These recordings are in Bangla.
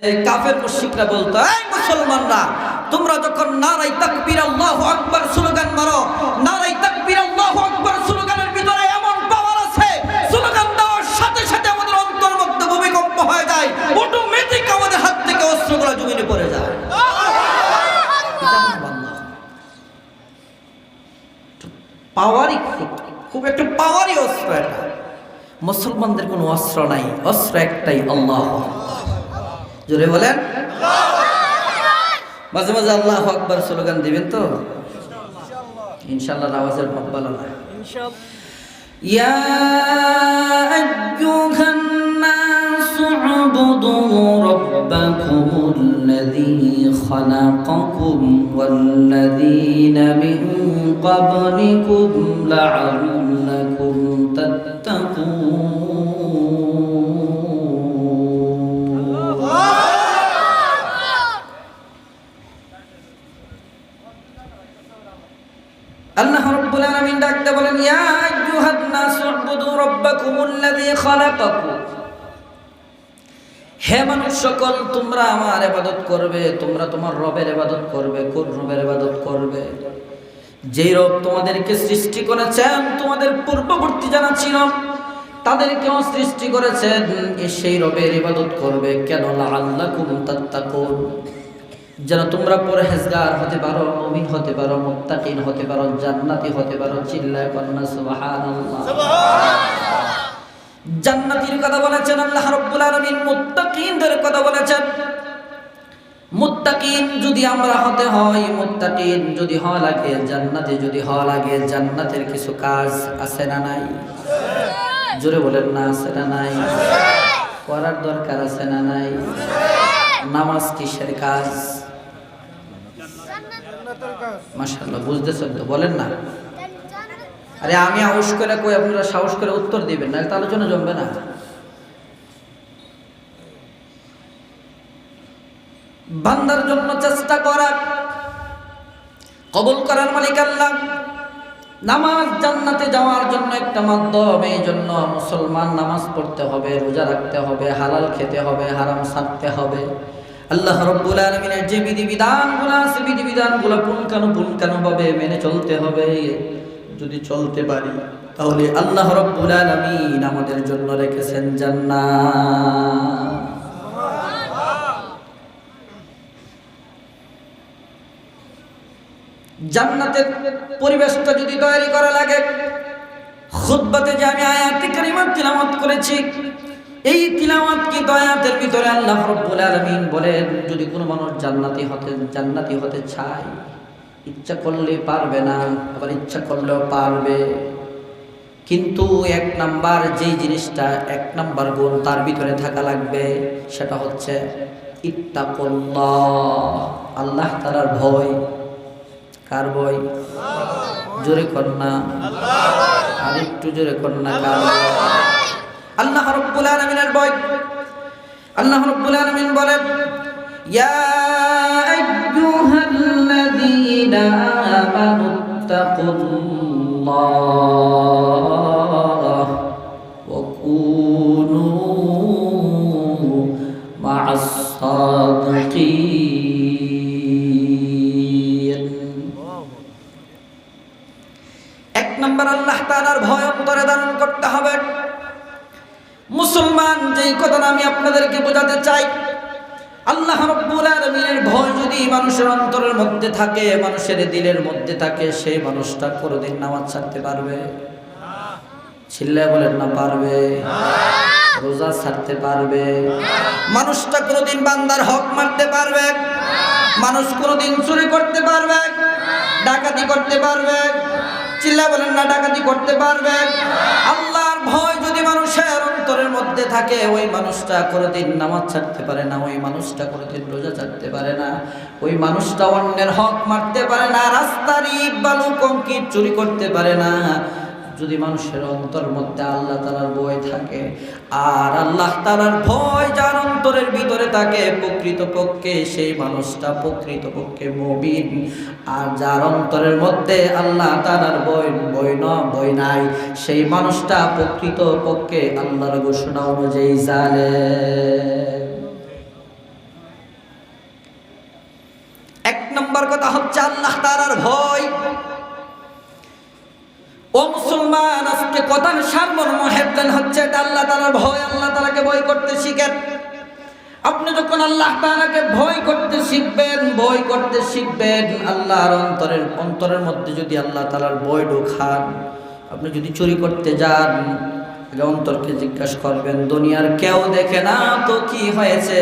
কাফের মুশরিকরা বলতো, এই মুসলমানরা, তোমরা যখন নারাই তাকবীর, আল্লাহু আকবার স্লোগান মারো নারাই তাকবীর, আল্লাহু আকবার স্লোগানের ভিতরে এমন পাওয়ার আছে, স্লোগান দেওয়ার সাথে সাথে আমাদের অন্তর মধ্যে ভূমিকম্প হয়ে যায় অটোমেটিক আমাদের হাত থেকে অস্ত্রগুলো জমিনে পড়ে যায়। পাওয়ারই খুব একটা পাওয়ারই অস্ত্র এটা। মুসলমানদের কোনো অস্ত্র নাই, অস্ত্র একটাই, আল্লাহ জোরে বলেন মাঝে মাঝে আল্লাহ আকবর স্লোগান দিবেন তো ইনশাল্লাহ আওয়াজের ভাব ভালো না يا أيها الناس اعبدوا ربكم الذي خلقكم والذين من قبلكم لعلكم تتقون হে মানুষ সকল, তোমরা আমার ইবাদত করবে, তোমরা তোমার রবের ইবাদত করবে, কোন রবের ইবাদত করবে? যেই রব তোমাদেরকে সৃষ্টি করেছেন, তোমাদের পূর্ববর্তী জানা ছিল, তাদেরকেও সৃষ্টি করেছেন সেই রবের ইবাদত করবে। কেন লাআল্লাকুম তাত্তাকুন। যেন তোমরা পরহেজগার হতে পারো মুমিন হতে পারো মুত্তাকিন হতে পারো জান্নাতি হতে পারো চিল্লায় কন্যা সুবহানাল্লাহ। জান্নাতির কথা বলেছেন আল্লাহ রাব্বুল আলামিন মুত্তাকিনদের কথা বলেছেন। মুত্তাকিন যদি আমরা হতে হয় মুত্তাকিন যদি হওয়া লাগে জান্নাতে যদি হওয়া লাগে জান্নাতের কিছু কাজ আছে না নাই? জোরে বলেন না আছে না নাই? করার দরকার আছে না নাই? নামাজ কিসের কাজ? বুঝতেছেন তো? বলেন না। আরে আমি করে কই, আপনারা সাহস করে উত্তর দিবেন না আলোচনা জমবে না। বান্দার জন্য চেষ্টা করা, কবুল করার মালিক আল্লাহ। নামাজ জান্নাতে যাওয়ার জন্য একটা মাধ্যম, এই জন্য মুসলমান নামাজ পড়তে হবে, রোজা রাখতে হবে, হালাল খেতে হবে, হারাম ছাড়তে হবে। আল্লাহ রব্বুল আলমিনের যে বিধিবিধানগুলো আছে, বিধিবিধানগুলো পুনকানুপুনকানুভাবে মেনে চলতে হবে। যদি চলতে পারি, তাহলে আল্লাহ রব্বুল আলমিন আমাদের জন্য রেখেছেন জান্নাত। জান্নাতের পরিবেশটা যদি তৈরি করা লাগে, খুতবাতে যে আমি আয়াতি কারিমাত তিলাওয়াত করেছি এই তিলাওয়াত কি আয়াতের ভিতরে আল্লাহ রাব্বুল আলামিন বলেন যদি কোনো মানুষ জান্নাতি হতে জান্নাতি হতে চায় ইচ্ছা করলে পারবে না আবার ইচ্ছা করলেও পারবে। কিন্তু এক নাম্বার যেই জিনিসটা এক নাম্বার গুণ তার ভিতরে থাকা লাগবে সেটা হচ্ছে ইত্তাকুল্লাহ আল্লাহ তাআলার ভয়। কার বই জোরে কন্যা আর একটু জোরে কন্যা কার ভয়? আল্লাহ রব্বুল আলামিনের বই। আল্লাহ রব্বুল আলামিন বলেন এক নম্বর আল্লাহ তাআলার ভয় অন্তরে ধারণ করতে হবে। মুসলমান, যেই কথাটা আমি আপনাদেরকে বোঝাতে চাই, আল্লাহ রব্বুল আলামিনের ভয় যদি মানুষের অন্তরের মধ্যে থাকে, মানুষের দিলের মধ্যে থাকে, সেই মানুষটা কোনোদিন নামাজ ছাড়তে পারবে? চিল্লায় বলেন না, পারবে। রোজা ছাড়তে পারবে। মানুষটা কোনোদিন বান্দার হক মারতে পারবে। মানুষ কোনোদিন চুরি করতে পারবে। ডাকাতি করতে পারবে। চিল্লা বলেন না, ডাকাতি করতে পারবে। আল্লাহর মধ্যে থাকে, ওই মানুষটা কোনোদিন নামাজ ছাড়তে পারে না, ওই মানুষটা কোনোদিন রোজা ছাড়তে পারে না, ওই মানুষটা অন্যের হক মারতে পারে না, রাস্তার ইট বালু কঙ্কিট চুরি করতে পারে না। যদি মানুষের অন্তর মধ্যে আল্লাহ তালার ভয় থাকে, আর আল্লাহ তালার ভয় যার অন্তরের ভিতরে থাকে প্রকৃত পক্ষে সেই মানুষটা প্রকৃত পক্ষে মবিন আর যার অন্তরের মধ্যে আল্লাহ তালার ভয় ভয় ন, ভয় নাই, সেই মানুষটা প্রকৃত পক্ষে আল্লাহর ঘোষণা অনুযায়ী জালে এক নম্বর কথা হচ্ছে আল্লাহ তাআলার ভয়। ও মুসলমান, আজকে কথার সারমর্ম হেডলাইন হচ্ছে আল্লাহ তাআলার ভয়, আল্লাহ তালাকে ভয় করতে শিখেন। আপনি যখন আল্লাহ তালাকে ভয় করতে শিখবেন, ভয় করতে শিখবেন, আল্লাহর অন্তরের অন্তরের মধ্যে যদি আল্লাহ তালার ভয় ঢোকান, আপনি যদি চুরি করতে যান অন্তরকে জিজ্ঞাসা করবেন, দুনিয়ার কেউ দেখে না তো কি হয়েছে?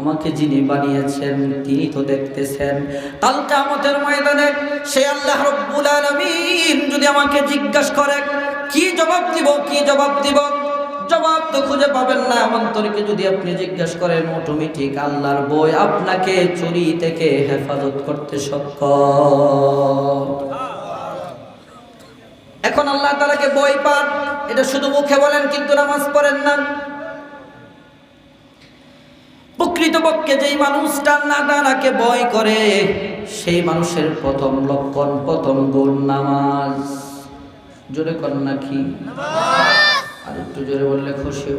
আমাকে যিনি বানিয়েছেন, তিনি তো দেখতেছেন। কাল কিয়ামতের ময়দানে সে আল্লাহ রব্বুল আলামিন যদি আমাকে জিজ্ঞাসা করে, কি জবাব দিব, কি জবাব দিব? জবাব তো খুঁজে পাবেন না। অন্তরকে যদি আপনি জিজ্ঞাসা করেন অটোমেটিক আল্লাহর বই আপনাকে চুরি থেকে হেফাজত করতে সক্ষম। এখন আল্লাহ তালাকে বই পান। এটা শুধু মুখে বলেন, কিন্তু নামাজ পড়েন না। প্রকৃতপক্ষে যেই মানুষটা না তারাকে ভয় করে সেই মানুষের প্রথম লক্ষণ প্রথম গুণ নামাজ। জোরে কর নাকি আর একটু জোরে বললে খুশি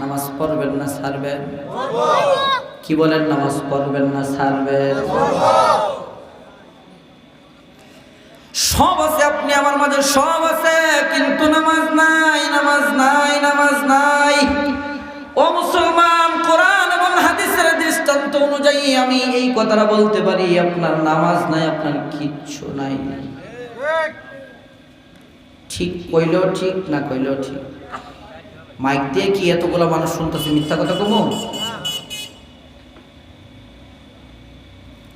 নামাজ। পড়বেন না ছাড়বেন কি বলেন নামাজ পড়বেন না ছাড়বেন সব আছে আপনি আমার মাঝে সব আছে কিন্তু নামাজ নাই নামাজ নাই নামাজ নাই। ও মুসলমান! দৃষ্টান্ত অনুযায়ী আমি এই কথাটা বলতে পারি, আপনার নামাজ নাই, আপনার কিচ্ছু নাই। ঠিক কইলেও ঠিক, না কইলেও ঠিক। মাইক দিয়ে কি এতগুলো মানুষ শুনতেছে? মিথ্যা কথা কমো?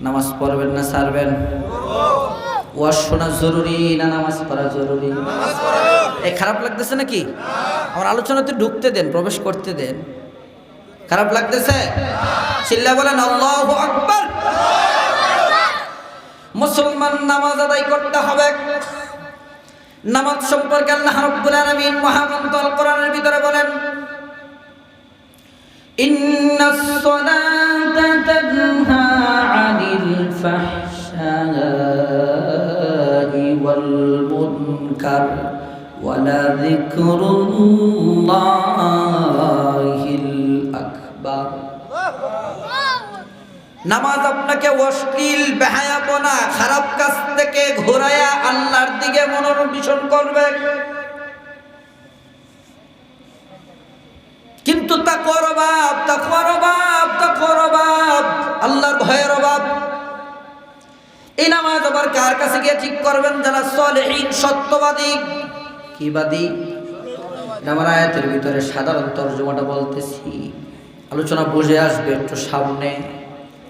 নামাজ পড়বেন না সারবেন ওয়াজ শোনা জরুরি না নামাজ পড়া জরুরি? এ খারাপ লাগতেছে নাকি? আমার আলোচনাতে ঢুকতে দেন, প্রবেশ করতে দেন। খারাপ লাগতেছে? চিল্লা বলেন, আল্লাহু আকবার। মুসলমান নামাজ আদায় করতে হবে। নামাজ সম্পর্কে আল্লাহ রাব্বুল আলামিন মহাগ্রন্থ আল কোরআনের ভিতরে বলেন ইন্নাস সালাতা তানহা আনিল ফাহশাই ওয়াল মুনকার ওয়ালাযিকরুল্লাহিল নামাজ আপনাকে অশ্লীল, বেহায়াপনা, খারাপ কাজ থেকে ঘোরায়া আল্লাহর দিকে মনোনিবেশন করবে। কিন্তু তা করবাব তা করবাব তা করবাব আল্লাহর ভয়ের অভাব। এই নামাজ আবার কার কাছে গিয়ে ঠিক করবেন যারা সলেহীন, সত্যবাদী? কি বাদী? আমার আয়াতের ভিতরে সাধারণ তর্জমাটা বলতেছি। আলোচনা বুঝে আসবে একটু সামনে।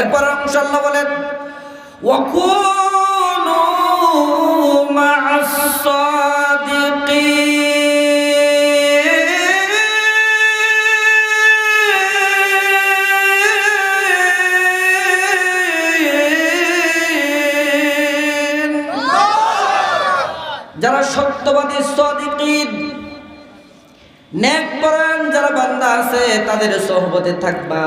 এরপর অংশ আল্লাহ বলেন মা'আস সাদিকিন যারা সত্যবাদী সাদিকিন, নেক পরায়ণ যারা বান্দা আছে, তাদের সহবতে থাকবা।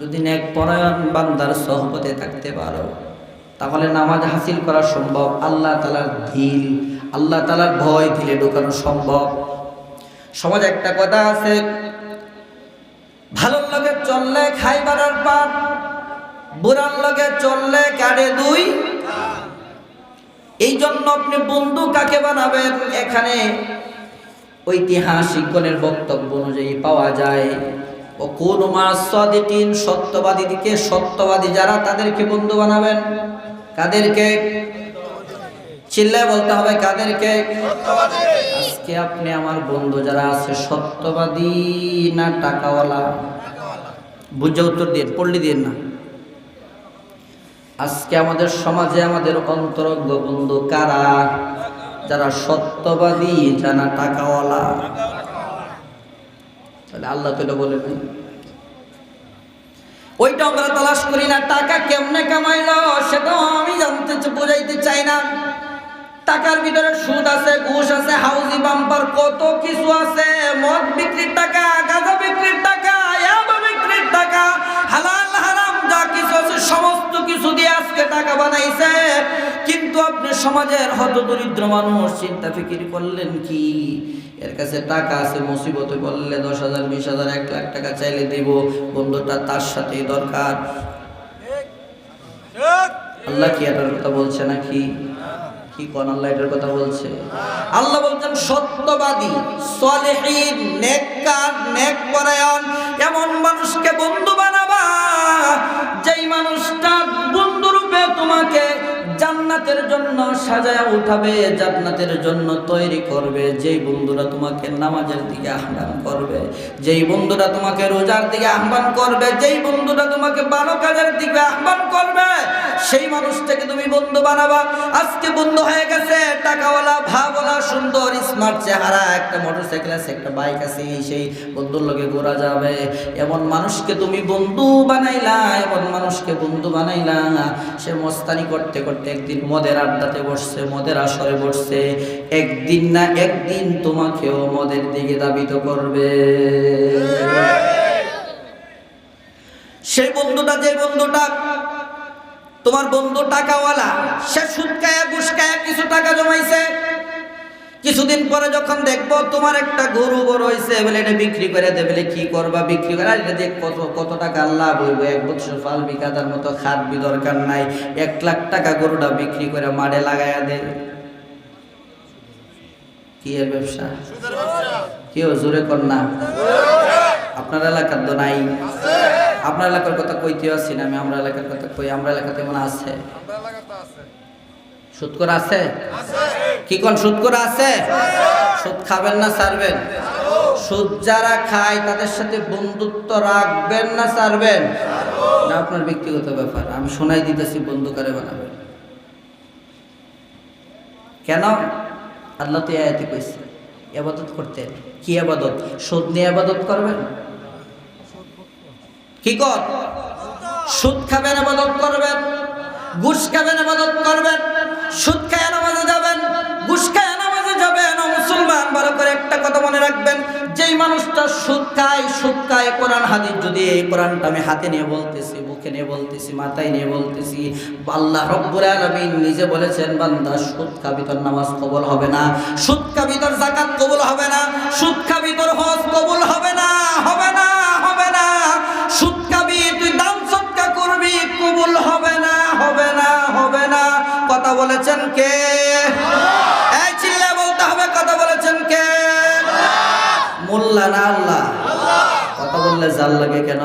যদি নেক পরায়ণ বান্দার সহবতে থাকতে পারো, তাহলে নামাজ হাসিল করা সম্ভব, আল্লাহ তালার ধিল আল্লাহ তালার ভয় দিলে ঢোকানো সম্ভব। সমাজ একটা কথা আছে, ভালোর লগে চললে খাই বাড়ার পাপ, বুড়ার লগে চললে কাটে দুই এই জন্য আপনি বন্ধু কাকে বানাবেন? এখানে ঐতিহাসিক ঐতিহাসিকগণের বক্তব্য অনুযায়ী পাওয়া যায়। ও কোন মাসদিন সত্যবাদীদিকে সত্যবাদী যারা তাদেরকে বন্ধু বানাবেন। কাদেরকে? চিল্লায় বলতে হবে, কাদেরকে? আজকে আপনি আমার বন্ধু যারা আছে, সত্যবাদী না টাকাওয়ালা? বুঝে উত্তর দিয়ে পড়লি দিয়ে না। আজকে আমাদের সমাজে আমাদের অন্তরঙ্গ বন্ধু কারা? যারা সত্যবাদী যারা টাকাওয়ালা? তাহলে আল্লাহ তো বলে নাই ওইটা আমরা তালাশ করি না, টাকা কেমনে কামাইলো সেটাও আমি জানতে বোঝাইতে চাই না। টাকার ভিতরে সুদ আছে, ঘুষ আছে, হাউজি বাম্পার কত কিছু আছে। মদ বিক্রির টাকা, গাঁজা বিক্রির টাকা বিক্রির টাকা, হালাল, হারাম যা কিছু আছে সমস্ত কিছু দিয়ে আজকে টাকা বানাইছে। কিন্তু আপনি সমাজের হত দরিদ্র মানুষ, চিন্তা ফিকির করলেন কি? এর কাছে টাকা আছে, মুসিবতে বললে দশ হাজার, বিশ হাজার, এক লাখ টাকা চাইলে দিব। বন্ধুটা তার সাথেই দরকার। আল্লাহ কি এটার কথা বলছে নাকি? কি কোন আল্লাহ এটার কথা বলছে? আল্লাহ বলছেন, সত্যবাদী, সলেহীন, নেককার, নেক এমন মানুষকে বন্ধু জান্নাতের জন্য সাজায় উঠাবে, জান্নাতের জন্য তৈরি করবে। যেই বন্ধুরা তোমাকে নামাজের দিকে আহ্বান করবে, যেই বন্ধুরা তোমাকে রোজার দিকে আহ্বান করবে, যেই বন্ধুরা তোমাকে ভালো কাজের দিকে আহ্বান করবে, সেই মানুষটাকে তুমি বন্ধু বানাবা। আজকে বন্ধু হয়ে গেছে, টাকাওয়ালা, ভাবওয়ালা, সুন্দর স্মার্ট চেহারা, একটা মোটরসাইকেল আছে, একটা বাইক আছে, সেই বন্ধুর লোকে ঘোরা যাবে। এমন মানুষকে তুমি বন্ধু বানাইলা, এমন মানুষকে বন্ধু বানাইলা। সে মস্তানি করতে করতে একদিন মদের আড্ডাতে বসছে, মদের আসরে বসছে, একদিন না একদিন তোমাকেও মদের দিকে দাবিত করবে। সেই বন্ধুটা, যে বন্ধুটা তোমার বন্ধু টাকাওয়ালা, সে সুদকায়া গুসকায়া কিছু কিছুদিন পরে যখন দেখব তোমার একটা গরু বড় হয়েছে বলে এটা বিক্রি করে দেবে কি করবা বিক্রি করে? এটা দেখ কত কত টাকা লাভ হইব? এক বছর ফাল বিকাতার মতো খাটবি দরকার নাই। এক লাখ টাকা গরুটা বিক্রি করে মাঠে লাগাইয়া দে। কি এর ব্যবসা? কি জোরে কর না। আপনার এলাকার তো নাই। আপনার এলাকার কথা কইতে আসছি না, আমি আমরা এলাকার কথা কই, আমরা এলাকাতে মনে আছে। সুদ করে আছে? কি কোন সুদ করে আছে? সুদ খাবেন না ছাড়বেন সুদ যারা খায়, তাদের সাথে বন্ধুত্ব রাখবেন না ছাড়বেন না, আপনার ব্যক্তিগত ব্যাপার। আমি শোনাই দিতেছি, বন্ধু করে বানাবেন কেন? আল্লাহ তো আয়াতে কইছে আবাদত করতে। কি আবাদত সুদ নিয়ে আবাদত করবেন? কি কর? সুদ খাবেন আবাদত করবেন। ঘুষ খাবেন আবাদত করবেন। সুদ খায় নামাজে যাবেন, ঘুষ খায় নামাজে যাবেন মুসলমান, ভালো করে একটা কথা মনে রাখবেন, যেই মানুষটা সুদ খায় সুদ খায়, কোরআন হাদিস যদি এই কোরআনটা আমি হাতে নিয়ে বলতেছি, মুখে নিয়ে বলতেছি, মাথায় নিয়ে বলতেছি, আল্লাহ রব্বুল আলামিন নিজে বলেছেন, বান্দা, সুদ খাবি নামাজ কবুল হবে না, সুদ খাবি তোর যাকাত কবুল হবে না, সুদ খাবি তোর হজ কবুল হবে না। বলেছেন কে? এই চিল্লা বলতে হবে, কথা বলেছেন কে? মোল্লা না আল্লাহ? কথা বললে জাল লাগে কেন?